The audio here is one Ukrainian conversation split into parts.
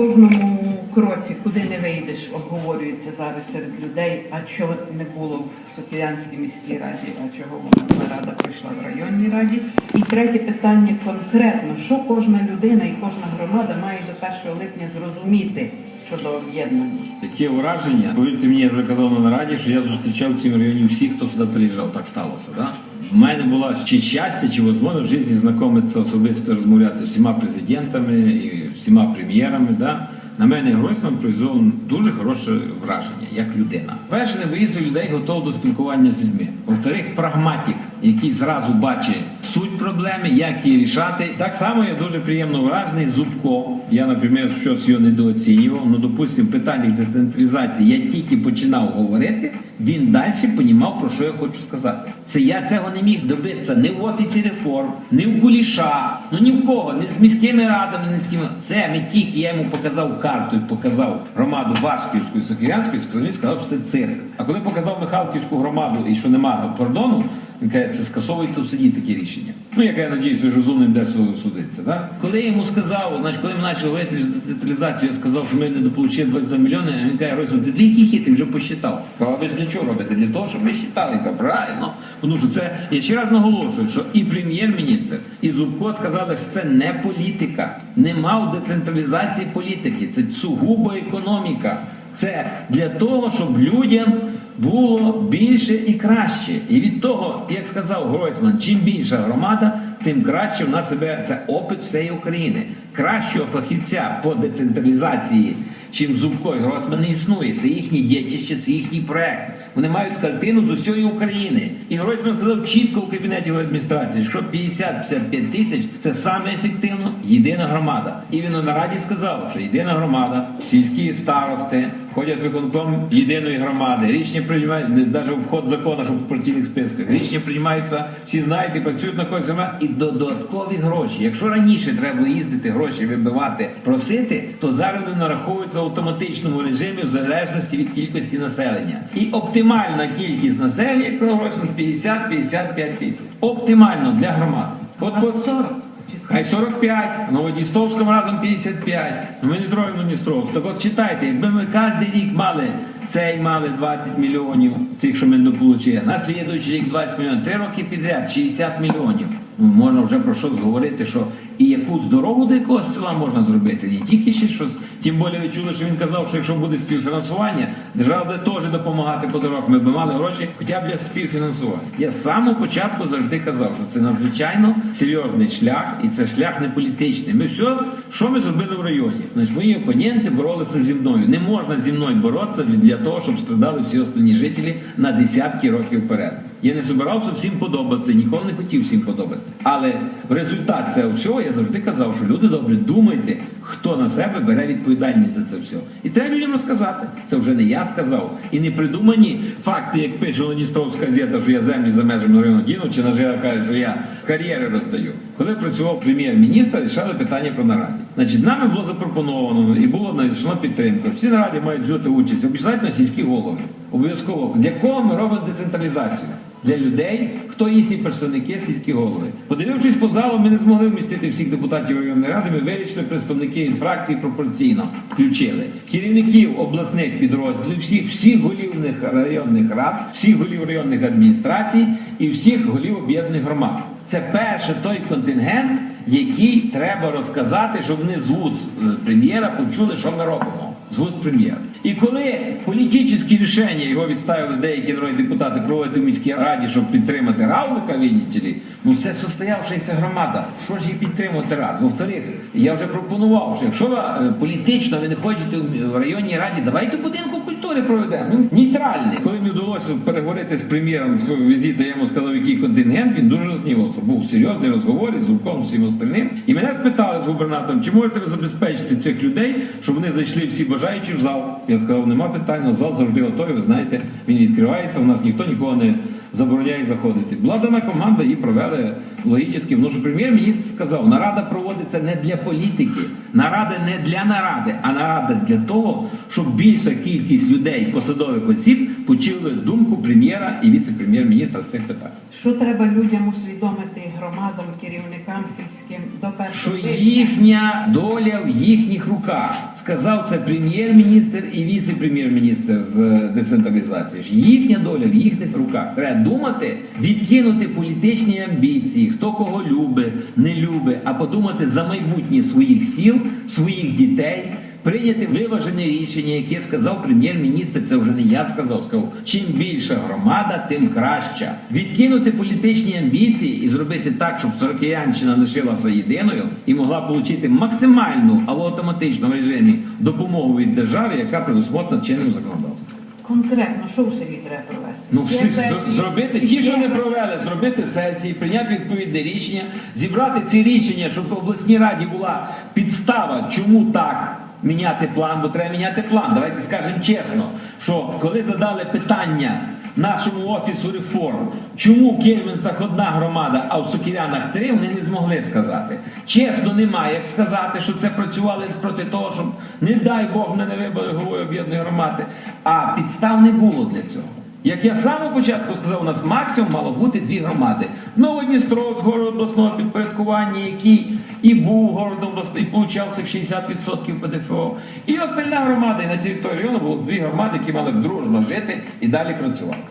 кожному кроці, куди не вийдеш, обговорюється зараз серед людей, а чого не було в Сокірянській міській раді, а чого вона рада пройшла в районній раді. І третє питання конкретно, що кожна людина і кожна громада має до 1 липня зрозуміти щодо об'єднання. Таке враження, повірте мені, я вже казав на нараді, що я зустрічав в цьому районі всіх, хто сюди приїжджав. Так сталося. Да? В мене було чи щастя, чи можливо в житті знайомитися особисто розмовляти з всіма президентами і всіма прем'єрами. Да? На мене Гройсман произвел дуже хороше враження як людина. Перше, не боїться людей, готов до спілкування з людьми. Во-вторых, прагматик, який зразу бачить суть проблеми, як її рішати. Так само я дуже приємно вражений Зубко. Я, наприклад, щось його недооцінював. Ну, допустим, в питаннях децентралізації я тільки починав говорити, він далі понімав, про що я хочу сказати. Це я цього не міг добитися ні в офісі реформ, ні в Куліша, ну ні в кого, ні з міськими радами, ні з ким. Це ми тільки я йому показав карту і показав громаду Вашківську і Сокірянську, і сказав, що це цирк. А коли показав Михалківську громаду і що немає кордону, каже, це скасовується в суді таке рішення. Ну, як я ж розумним де судиться. Так? Коли я йому сказав, значить, коли ми почали говорити за децентралізацію, я сказав, що ми не дополучили 22 мільйони, він каже, Ройсман, ти які хіти вже посчитав? А ви ж для чого робите? Для того, щоб ми считали. Я правильно. Тому що це, я ще раз наголошую, що і прем'єр-міністр, і Зубко сказали, що це не політика. Нема в децентралізації політики. Це сугубо економіка. Це для того, щоб людям було більше і краще. І від того, як сказав Гройсман, чим більша громада, тим краще в нас себе це опит всієї України. Кращого фахівця по децентралізації, чим Зубко і Гройсман, не існує. Це їхнє дітище, це їхній проект. Вони мають картину з усієї України. І Гройсман сказав чітко в кабінеті адміністрації, що 50-55 тисяч це саме ефективно єдина громада. І він на нараді сказав, що єдина громада, сільські старости входять в виконком єдиної громади. Рішення приймають навіть вход закону, щоб в партійних списках. Рішення приймаються, всі знають і працюють на когось земля. І додаткові гроші. Якщо раніше треба було їздити гроші вибивати, просити, то зараз вони нараховуються в автоматичному режимі в залежності від кількості населення. І оптимальна кількість населення, як сказав Гройсман, 50-55 тисяч. Оптимально для громади. От, А от 40? Хай 45, в Новодністровському разом 55. Ну ми не троємо Дністровськ. Так от читайте, якби ми кожен рік мали цей мали 20 мільйонів, тих, що ми дополучили, на слідуючий рік 20 мільйонів, три роки підряд 60 мільйонів. Можна вже про щось говорити, що і якусь дорогу до якогось села можна зробити, не тільки ще щось. Тим більше ви чули, що він казав, що якщо буде співфінансування, держава буде теж допомагати по дорогах. Ми б мали гроші хоча б для співфінансування. Я з самого початку завжди казав, що це надзвичайно серйозний шлях, і це шлях не політичний. Ми все, що ми зробили в районі? Значить, мої опоненти боролися зі мною. Не можна зі мною боротися для того, щоб страдали всі останні жителі на десятки років вперед. Я не збирався всім подобатися, ніколи не хотів всім подобатися. Але в результат цього всього я завжди казав, що люди добре думайте, хто на себе бере відповідальність за це все. І треба людям розказати. Це вже не я сказав. І не придумані факти, як пише Лоністровська газета, що я землі за межами району діну, чи Нажера каже, що я кар'єри роздаю. Коли працював прем'єр-міністр, рішали питання про нараді. Значить, нами було запропоновано і було знайшла підтримка. Всі нараді мають взяти участь, обов'язково сільські голови. Обов'язково. Для кого ми робимо децентралізацію? Для людей, хто їхні представники, сільські голови. Подивившись по залу, ми не змогли вмістити всіх депутатів районної ради. Ми вирішили представники із фракції пропорційно включили керівників обласних підрозділів, всіх всіх голівних районних рад, всіх голів районних адміністрацій і всіх голів об'єднаних громад. Це перший той контингент, який треба розказати, щоб вони з вуз е, прем'єра почули, що ми робимо. З вуз прем'єра. І коли політичні рішення його відставили деякі народні депутати проводити в міській раді, щоб підтримати Равлика, ли, ну це состоявшаяся громада. Що ж її підтримувати раз? Во-вторых, я вже пропонував, що якщо ви е, політично ви не хочете в районній раді, давайте будинку культури проведемо. Він нейтральний. Коли мені вдалося переговорити з прем'єром в візиті, я йому сказав, який контингент, він дуже рознівався. Був серйозний розговор із Зубком, з остальним. І мене спитали з губернатором, чи можете ви забезпечити цих людей, щоб вони зайшли всі бажаючі в зал. Я сказав, нема питань, зал завжди готовий. Ви знаєте, він відкривається. У нас ніхто нікого не забороняє заходити. Була дана команда і провели логічно. Ну що прем'єр-міністр сказав, нарада проводиться не для політики, нарада не для наради, а нарада для того, щоб більша кількість людей, посадових осіб, почули думку прем'єра і віце-прем'єр-міністра з цих питань. Що треба людям усвідомити громадам, керівникам сільським до першого Що їхня доля в їхніх руках. Сказав це прем'єр-міністр і віце-прем'єр-міністр з е, децентралізації. Їхня доля в їхніх руках. Треба думати, відкинути політичні амбіції, хто кого любить, не любить, а подумати за майбутнє своїх сіл, своїх дітей. Прийняти виважене рішення, яке сказав прем'єр-міністр, це вже не я сказав. Сказав, чим більша громада, тим краща. Відкинути політичні амбіції і зробити так, щоб Сорокіянщина лишилася єдиною і могла отримати максимальну, але в автоматичному режимі допомогу від держави, яка предусмотрена чинним законодавством. Конкретно, що в селі треба провести? Ну, всі зро- зробити ті, що не провели, зробити сесії, прийняти відповідне рішення, зібрати ці рішення, щоб в обласній раді була підстава, чому так міняти план, бо треба міняти план. Давайте скажемо чесно, що коли задали питання нашому офісу реформ, чому в Кельменцях одна громада, а в Сокірянах три, вони не змогли сказати. Чесно, немає як сказати, що це працювали проти того, щоб не дай Бог мене не вибори головою об'єднаної громади. А підстав не було для цього. Як я з самого початку сказав, у нас максимум мало бути дві громади. Новодністровськ, город обласного підпорядкування, який і був городом і получав цих 60% ПДФО. І остальна громада, і на території району було дві громади, які мали б дружно жити і далі працювати.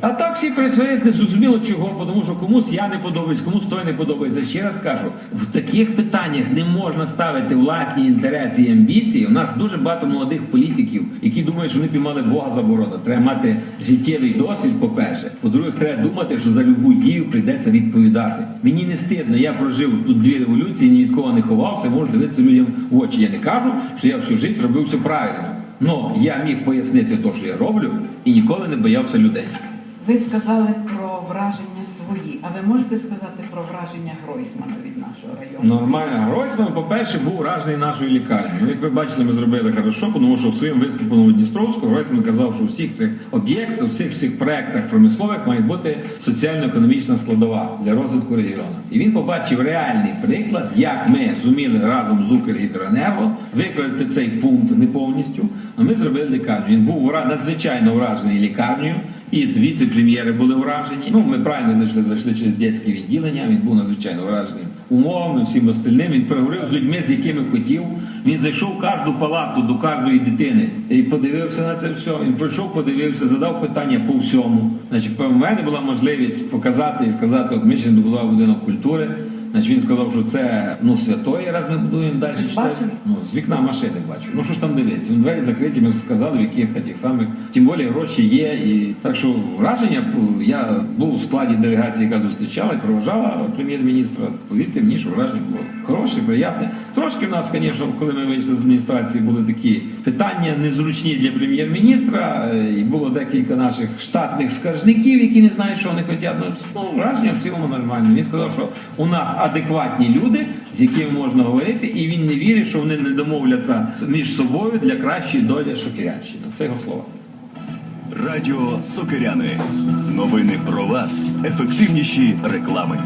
А так всі присвоїлись не зрозуміло чого, тому що комусь я не подобаюсь, комусь той не подобається. Ще раз кажу, в таких питаннях не можна ставити власні інтереси і амбіції. У нас дуже багато молодих політиків, які думають, що вони піймали Бога за ворота. Треба мати життєвий досвід, по-перше. По-друге, треба думати, що за любу дію прийдеться відповідати. Мені не стидно, я прожив тут дві революції, ні від кого не ховався, можу дивитися людям в очі. Я не кажу, що я всю життя робив все правильно. Но я міг пояснити те, що я роблю, і ніколи не боявся людей. Ви сказали про враження свої, а ви можете сказати про враження Гройсмана від нашого району? Нормально. Гройсман, по-перше, був вражений нашою лікарнею. Ну, Як ви бачили, ми зробили хорошо, тому що в своєму виступу Новодністровську Гройсман казав, що у всіх цих об'єктах, у всіх всіх проєктах промислових має бути соціально-економічна складова для розвитку регіону. І він побачив реальний приклад, як ми зуміли разом з Укргідроенерго використати цей пункт не повністю. але ми зробили лікарню. Він був надзвичайно вражений лікарнею. І віце-прем'єри були вражені. Ну, ми правильно зайшли, зайшли через дитяче відділення. Він був надзвичайно вражений умовами, всім остальним. Він переговорив з людьми, з якими хотів. Він зайшов в кожну палату до кожної дитини і подивився на це все. Він пройшов, подивився, задав питання по всьому. Значить, в мене була можливість показати і сказати, от ми ще будинок культури. Значить, він сказав, що це ну святоє, раз ми будуємо далі. читати. Ну, з вікна машини бачу. Ну що ж там дивитися? Він двері закриті, ми сказали, в яких тих самих. Тим більше гроші є. І так що враження ну, я був у складі делегації, яка зустрічала і проважала прем'єр-міністра. Повірте мені, що враження було хороше, приємне. Трошки в нас, звісно, коли ми вийшли з адміністрації, були такі питання незручні для прем'єр-міністра. е, І було декілька наших штатних скаржників, які не знають, що вони хочуть. Ну, ну, враження в цілому нормальне. Він сказав, що у нас адекватні люди, з якими можна говорити, і він не вірить, що вони не домовляться між собою для кращої долі Шокирянщини. Це його слова. Радіо Сокиряни. Новини про вас. Ефективніші реклами.